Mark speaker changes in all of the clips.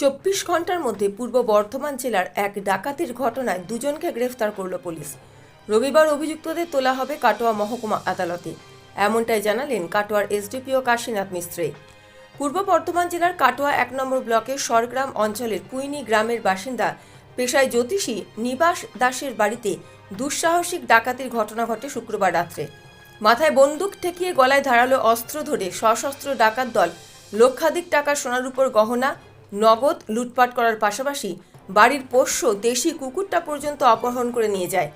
Speaker 1: চব্বিশ ঘণ্টার মধ্যে পূর্ব বর্ধমান জেলার এক ডাকাতির ঘটনায় দুজনকে গ্রেফতার করল পুলিশ। রবিবার অভিযুক্তদের তোলা হবে কাটোয়া মহকুমা আদালতে। এমনটাই জানালেন কাটোয়ার এসডিপিও কাশীনাথ মিস্ত্রি। পূর্ব বর্ধমান জেলার কাটোয়া এক নম্বর ব্লকের সরগ্রাম অঞ্চলের কুইনি গ্রামের বাসিন্দা পেশায় জ্যোতিষী নিবাস দাসের বাড়িতে দুঃসাহসিক ডাকাতির ঘটনা ঘটে শুক্রবার রাত্রে। মাথায় বন্দুক ঠেকিয়ে গলায় ধারালো অস্ত্র ধরে সশস্ত্র ডাকাত দল লক্ষাধিক টাকা সোনার উপর গহনা নগদ লুটপাট করার পাশাপাশি বাড়ির পোষ্য দেশি কুকুরটা পর্যন্ত অপহরণ করে নিয়ে যায়।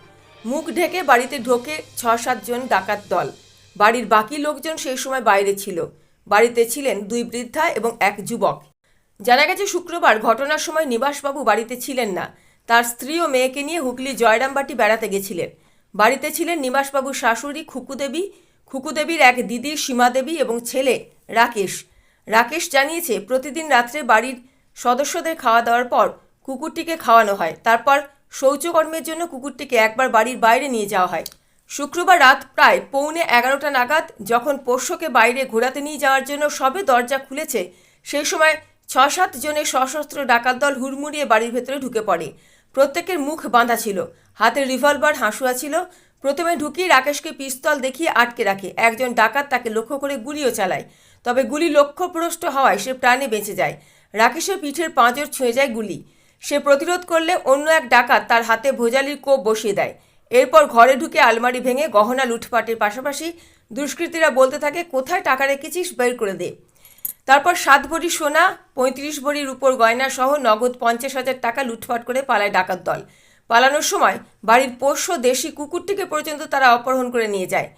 Speaker 1: মুখ ঢেকে বাড়িতে ঢোকে ছ সাতজন ডাকাত দল। বাড়ির বাকি লোকজন সেই সময় বাইরে ছিল। বাড়িতে ছিলেন দুই বৃদ্ধা এবং এক যুবক। জানা গেছে, শুক্রবার ঘটনার সময় নিবাসবাবু বাড়িতে ছিলেন না। তার স্ত্রী ও মেয়েকে নিয়ে হুগলি জয়রামবাটি বেড়াতে গেছিলেন। বাড়িতে ছিলেন নিবাসবাবুর শাশুড়ি খুকুদেবী। খুকুদেবীর এক দিদি সীমা দেবী এবং ছেলে রাকেশ। রাকেশ জানিয়েছে, প্রতিদিন রাত্রে বাড়ির সদস্যদের খাওয়া দাওয়ার পর কুকুরটিকে খাওয়ানো হয়। তারপর শৌচকর্মের জন্য কুকুরটিকে একবার বাড়ির বাইরে নিয়ে যাওয়া হয়। শুক্রবার রাত প্রায় পৌনে এগারোটা নাগাদ যখন পোষ্যকে বাইরে ঘোরাতে নিয়ে যাওয়ার জন্য সবে দরজা খুলেছে, সেই সময় ছ সাত জনের সশস্ত্র ডাকাত দল হুড়মুড়িয়ে বাড়ির ভেতরে ঢুকে পড়ে। প্রত্যেকের মুখ বাঁধা ছিল, হাতে রিভলভার হাঁসুয়া ছিল প্রথমে ঢুকিয়ে রাকেশকে পিস্তল দেখিয়ে আটকে রাখে। একজন ডাকাত তাকে লক্ষ্য করে গুলিও চালায়। তবে গুলি লক্ষ্যভ্রষ্ট হওয়ায় সে প্রাণে বেঁচে যায়। রাকেশের পিঠের পাঁজর ছুঁয়ে যায় গুলি। সে প্রতিরোধ করলে অন্য এক ডাকাত তার হাতে ভোজালির কোপ বসিয়ে দেয়। এরপর ঘরে ঢুকে আলমারি ভেঙে গহনা লুটপাটের পাশাপাশি দুষ্কৃতীরা বলতে থাকে, কোথায় টাকা রেখেছিস? বের করে দে। তারপর সাত ভরি সোনা, পঁয়ত্রিশ ভরির উপর গয়না সহ নগদ পঞ্চাশ হাজার টাকা লুটপাট করে পালায় ডাকাত দল। পালানোর সময় বাড়ির পোষ্য দেশি কুকুরটিকে পর্যন্ত তারা অপহরণ করে নিয়ে যায়।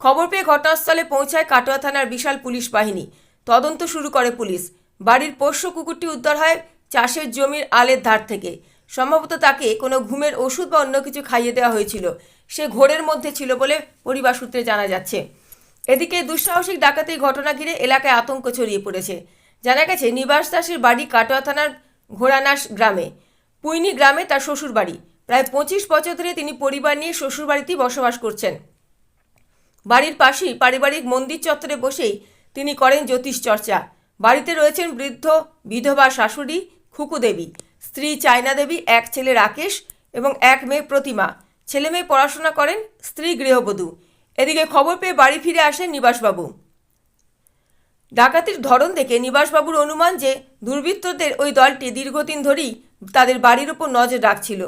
Speaker 1: খবর পেয়ে ঘটনাস্থলে পৌঁছায় কাটোয়া থানার বিশাল পুলিশ বাহিনী। তদন্ত শুরু করে পুলিশ। বাড়ির পোষ্য কুকুরটি উদ্ধার হয় চাষের জমির আলের ধার থেকে। সম্ভবত তাকে কোনো ঘুমের ওষুধ বা অন্য কিছু খাইয়ে দেওয়া হয়েছিল। সে ঘোরের মধ্যে ছিল বলে পরিবার সূত্রে জানা যাচ্ছে। এদিকে দুঃসাহসিক ডাকাতির ঘটনা ঘিরে এলাকায় আতঙ্ক ছড়িয়ে পড়েছে। জানা গেছে, নিবাস দাসের বাড়ি কাটোয়া থানার ঘোড়ানাস গ্রামে। পুইনি গ্রামে তার শ্বশুর বাড়ি প্রায় পঁচিশ বছর ধরে তিনি পরিবার নিয়ে শ্বশুর বাড়িতেই বসবাস করছেন। বাড়ির পাশেই পারিবারিক মন্দির চত্বরে বসেই তিনি করেন জ্যোতিষ চর্চা। বাড়িতে রয়েছেন বৃদ্ধ, বিধবা শাশুড়ি, খুকু দেবী, স্ত্রী চায়না দেবী, এক ছেলে রাকেশ এবং এক মেয়ে প্রতিমা। ছেলে মেয়ে পড়াশোনা করেন স্ত্রী গৃহবধূ। এদিকে খবর পেয়ে বাড়ি ফিরে আসেন নিবাসবাবু। ডাকাতির ধরন দেখে নিবাসবাবুর অনুমান যে দুর্বৃত্তদের ওই দলটি দীর্ঘদিন ধরেই তাদের বাড়ির ওপর নজর রাখছিল।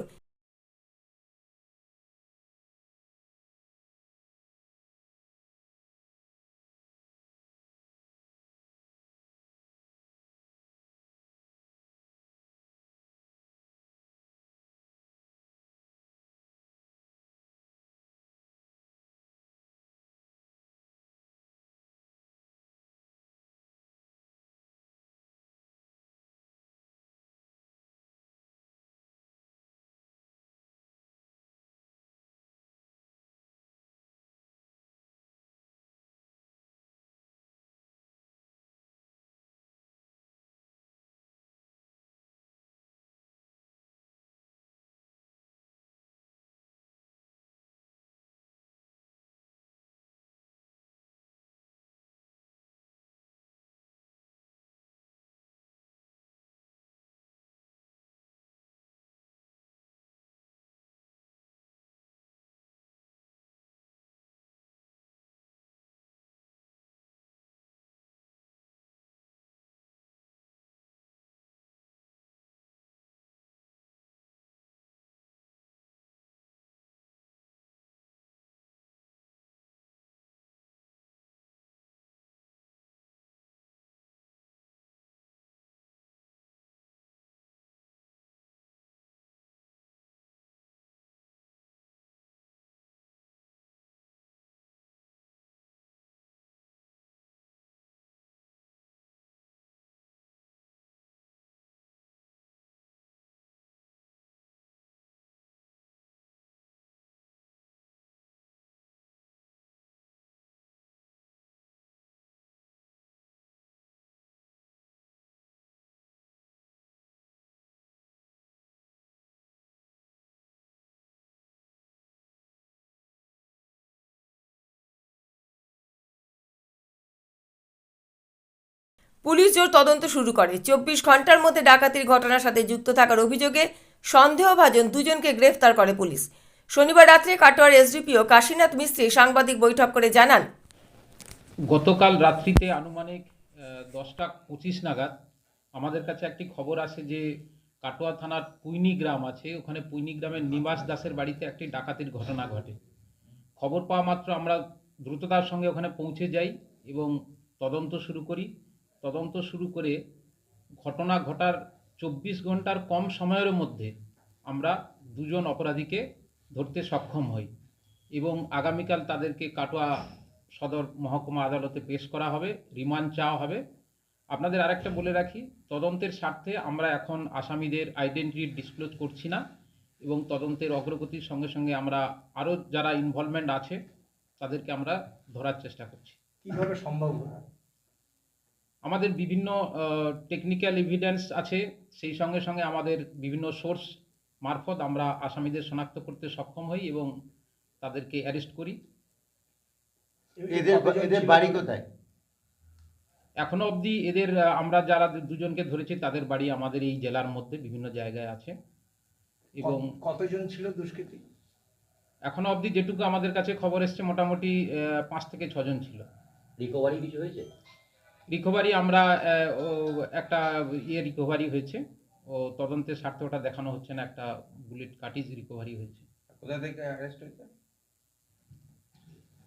Speaker 1: পুলিশ জোর তদন্ত শুরু করে। চব্বিশ ঘণ্টার মধ্যে ডাকাতির ঘটনার সাথে যুক্ত থাকার অভিযোগে সন্দেহভাজন দুজনকে গ্রেফতার করে পুলিশ। শনিবার রাত্রে কাটোয়ার এসডিপিও কাশীনাথ মিস্ত্রি সাংবাদিক বৈঠক করে জানান,
Speaker 2: গতকাল রাত্রিতে আনুমানিক দশটা পঁচিশ নাগাদ আমাদের কাছে একটি খবর আসে যে কাটোয়া থানার পুইনি গ্রাম আছে, ওখানে পুইনি গ্রামের নিবাস দাসের বাড়িতে একটি ডাকাতির ঘটনা ঘটে। খবর পাওয়া মাত্র আমরা দ্রুততার সঙ্গে ওখানে পৌঁছে যাই এবং তদন্ত শুরু করি। তদন্ত শুরু করে ঘটনা ঘটার চব্বিশ ঘণ্টার কম সময়ের মধ্যে আমরা দুজন অপরাধীকে ধরতে সক্ষম হই এবং আগামীকাল তাদেরকে কাটোয়া সদর মহকুমা আদালতে পেশ করা হবে, রিমান্ড চাওয়া হবে। আপনাদের আরেকটা বলে রাখি, তদন্তের স্বার্থে আমরা এখন আসামিদের আইডেন্টিটি ডিসক্লোজ করছি না এবং তদন্তের অগ্রগতির সঙ্গে সঙ্গে আমরা আরও যারা ইনভলভমেন্ট আছে তাদেরকে আমরা ধরার চেষ্টা করছি।
Speaker 3: কীভাবে সম্ভব
Speaker 2: আমাদের বিভিন্ন টেকনিক্যাল এভিডেন্স আছে। সেই সঙ্গে সঙ্গে আমাদের বিভিন্ন সোর্স মারফত আমরা আসামিদের শনাক্ত করতে সক্ষম হই এবং তাদেরকে অ্যারেস্ট করি।
Speaker 4: এদের এদের বাড়ি কোথায়?
Speaker 2: এখনও অবধি এদের আমরা যারা দুজনকে ধরেছি তাদের বাড়ি আমাদের এই জেলার মধ্যে বিভিন্ন জায়গায় আছে। এবং
Speaker 3: কতজন ছিল দুষ্কৃতী?
Speaker 2: এখনও অবধি যেটুকু আমাদের কাছে খবর এসছে মোটামুটি আহ, পাঁচ থেকে ছজন ছিল।
Speaker 5: রিকভারি কিছু হয়েছে?
Speaker 2: রিকভারি আমরা ও একটা ইয়ে রিকভারি হয়েছে। ও তদন্তের স্বার্থে ওটা দেখানো হচ্ছে না একটা বুলেট কাটিজ রিকভারি হয়েছে।
Speaker 3: কোথা থেকে অ্যারেস্ট হয়েছে?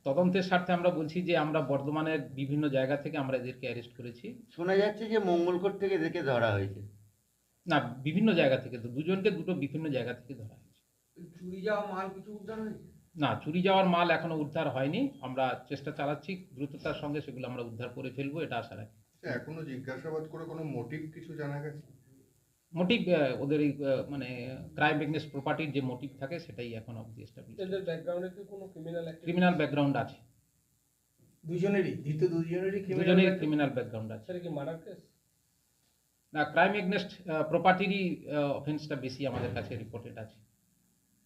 Speaker 2: তদন্তের স্বার্থে আমরা বলছি যে আমরা বর্ধমানের বিভিন্ন জায়গা থেকে আমরা এদেরকে অ্যারেস্ট করেছি।
Speaker 4: শোনা যাচ্ছে যে মঙ্গলকোট থেকে এদেরকে ধরা হয়েছে।
Speaker 2: না বিভিন্ন জায়গা থেকে তো দুজনকে দুটো বিভিন্ন জায়গা থেকে ধরা হয়েছে।
Speaker 3: চুরি যাওয়া মাল কিছু উদ্ধার হয়েছে?
Speaker 2: না চুরি যাওয়ার মাল এখনও উদ্ধার হয়নি। আমরা চেষ্টা চালাচ্ছি দ্রুততার সঙ্গে সেগুলো আমরা উদ্ধার করে ফেলব এটা আশা রাখি।
Speaker 6: আচ্ছা, এখনও জিজ্ঞাসাবাদ করে কোনো মোটিভ কিছু জানা গেছে?
Speaker 2: মোটিভ ওদের এই মানে ক্রাইম এগনেস্ট প্রপার্টির যে মোটিভ থাকে সেটাই এখন অবধি এস্টাবলিশ
Speaker 7: এদের ব্যাকগ্রাউন্ডে কি কোনো ক্রিমিনাল
Speaker 2: ক্রিমিনাল ব্যাকগ্রাউন্ড আছে।
Speaker 3: দুজনেরই? ধৃত দুজনেরই
Speaker 2: দুজনের ক্রিমিনাল ব্যাকগ্রাউন্ড আছে।
Speaker 7: সেটা কি মার্ডার কেস
Speaker 2: না ক্রাইম এগনেস্ট প্রপার্টিরই অফেন্সটা বেশি আমাদের কাছে রিপোর্টেড আছে।
Speaker 6: স্যার,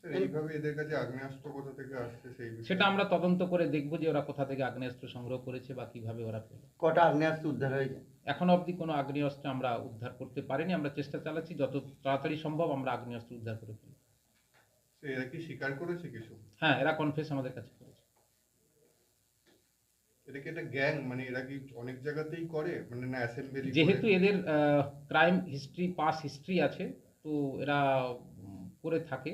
Speaker 6: এইভাবে এদের কাছে আগ্নেয়াস্ত্র কোথা থেকে আসছে সেই
Speaker 2: সেটা আমরা তদন্ত করে দেখব যে ওরা কোথা থেকে আগ্নেয়াস্ত্র সংগ্রহ করেছে বা কীভাবে ওরা পেল।
Speaker 4: কটা আগ্নেয়াস্ত্র উদ্ধার হয়েছে
Speaker 2: এখন অবধি কোনো আগ্নেয়াস্ত্র আমরা উদ্ধার করতে পারিনি আমরা চেষ্টা চালাচ্ছি যত তাড়াতাড়ি সম্ভব আমরা আগ্নেয়াস্ত্র উদ্ধার করে ফেলব
Speaker 6: তো এরা কি স্বীকার করেছে কিছু?
Speaker 2: হ্যাঁ এরা কনফেস আমাদের কাছে করেছে।
Speaker 6: এটা কি একটা গ্যাং? মানে এরা কি অনেক জায়গাতেই করে? মানে না অ্যাসেম্বলি
Speaker 2: যেহেতু এদের ক্রাইম হিস্ট্রি পাস হিস্ট্রি আছে তো এরা করে থাকে।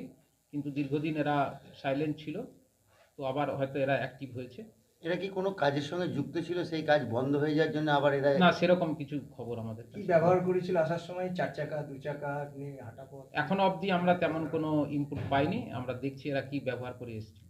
Speaker 2: কিন্তু দীর্ঘদিন এরা সাইলেন্ট ছিল তো আবার হয়তো এরা অ্যাক্টিভ হয়েছে।
Speaker 4: এরা কি কোনো কাজের সঙ্গে যুক্ত ছিল? সেই কাজ বন্ধ হয়ে যাওয়ার জন্য আবার এরা
Speaker 2: না সেরকম কিছু খবর আমাদের
Speaker 3: কি
Speaker 2: কাছে
Speaker 3: ব্যবহার করেছিল আসার সময়? চার চাকা দু চাকা নিয়ে হাঁটা পথ?
Speaker 2: এখনও অবধি আমরা তেমন কোনো ইনপুট পাইনি। আমরা দেখছি এরা কি ব্যবহার করে এসছে।